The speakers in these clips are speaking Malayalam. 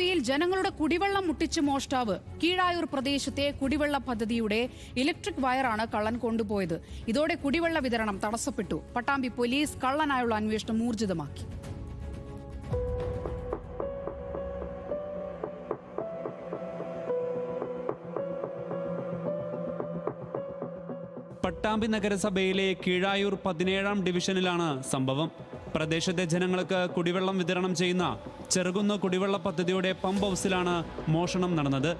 പട്ടാമ്പിയിൽ ജനങ്ങളുടെ കുടിവെള്ളം മുട്ടിച്ച് മോഷ്ടാവ് കീഴായൂർ പ്രദേശത്തെ കുടിവെള്ള പദ്ധതിയുടെ ഇലക്ട്രിക് വയറാണ് കള്ളൻ കൊണ്ടുപോയത്. ഇതോടെ കുടിവെള്ള വിതരണം തടസ്സപ്പെട്ടു. പട്ടാമ്പി പോലീസ് കള്ളനായുള്ള അന്വേഷണം ഊർജിതമാക്കി. പട്ടാമ്പി നഗരസഭയിലെ കീഴായൂർ പതിനേഴാം ഡിവിഷനിലാണ് സംഭവം. പ്രദേശത്തെ ജനങ്ങൾക്ക് കുടിവെള്ളം വിതരണം ചെയ്യുന്ന ചെറുകുന്ന് കുടിവെള്ള പദ്ധതിയുടെ പമ്പ് ഹൗസിലാണ് മോഷണം നടന്നത്.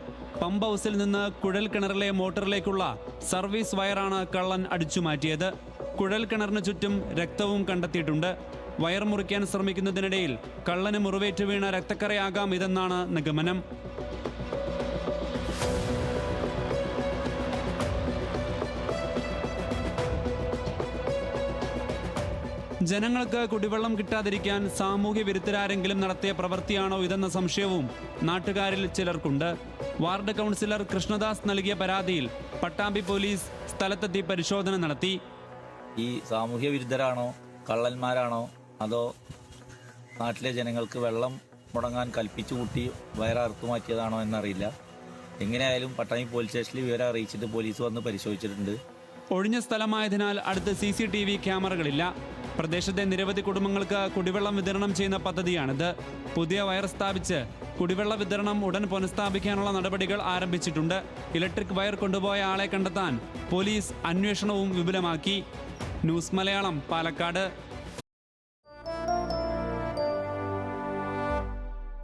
പമ്പ് ഹൗസിൽ നിന്ന് കുഴൽ കിണറിലെ മോട്ടറിലേക്കുള്ള സർവീസ് വയറാണ് കള്ളൻ അടിച്ചു മാറ്റിയത്. കുഴൽ കിണറിന് ചുറ്റും രക്തവും കണ്ടെത്തിയിട്ടുണ്ട്. വയർ മുറിക്കാൻ ശ്രമിക്കുന്നതിനിടയിൽ കള്ളന് മുറിവേറ്റ് വീണ രക്തക്കറയാകാം ഇതെന്നാണ് നിഗമനം. ജനങ്ങൾക്ക് കുടിവെള്ളം കിട്ടാതിരിക്കാൻ സാമൂഹ്യ വിരുദ്ധരാരെങ്കിലും നടത്തിയ പ്രവൃത്തിയാണോ ഇതെന്ന സംശയവും നാട്ടുകാരിൽ ചിലർക്കുണ്ട്. വാർഡ് കൗൺസിലർ കൃഷ്ണദാസ് നൽകിയ പരാതിയിൽ പട്ടാമ്പി പോലീസ് സ്ഥലത്തെത്തി പരിശോധന നടത്തി. ഈ സാമൂഹ്യ വിരുദ്ധരാണോ കള്ളന്മാരാണോ അതോ നാട്ടിലെ ജനങ്ങൾക്ക് വെള്ളം മുടങ്ങാൻ കൽപ്പിച്ചു കൂട്ടി വയററുത്തു മാറ്റിയതാണോ എന്നറിയില്ല. എങ്ങനെയായാലും പട്ടാമ്പി പോലീസ് സ്റ്റേഷനിൽ വിവരം അറിയിച്ചിട്ട് പോലീസ് വന്ന് പരിശോധിച്ചിട്ടുണ്ട്. ഒഴിഞ്ഞ സ്ഥലമായതിനാൽ അടുത്ത് സി സി ടി വി ക്യാമറകളില്ല. പ്രദേശത്തെ നിരവധി കുടുംബങ്ങൾക്ക് കുടിവെള്ളം വിതരണം ചെയ്യുന്ന പദ്ധതിയാണിത് പുതിയ വയർ സ്ഥാപിച്ച് കുടിവെള്ള വിതരണം ഉടൻ പുനഃസ്ഥാപിക്കാനുള്ള നടപടികൾ ആരംഭിച്ചിട്ടുണ്ട്. ഇലക്ട്രിക് വയർ കൊണ്ടുപോയ ആളെ കണ്ടെത്താൻ പോലീസ് അന്വേഷണവും വിപുലമാക്കി. ന്യൂസ് മലയാളം പാലക്കാട്.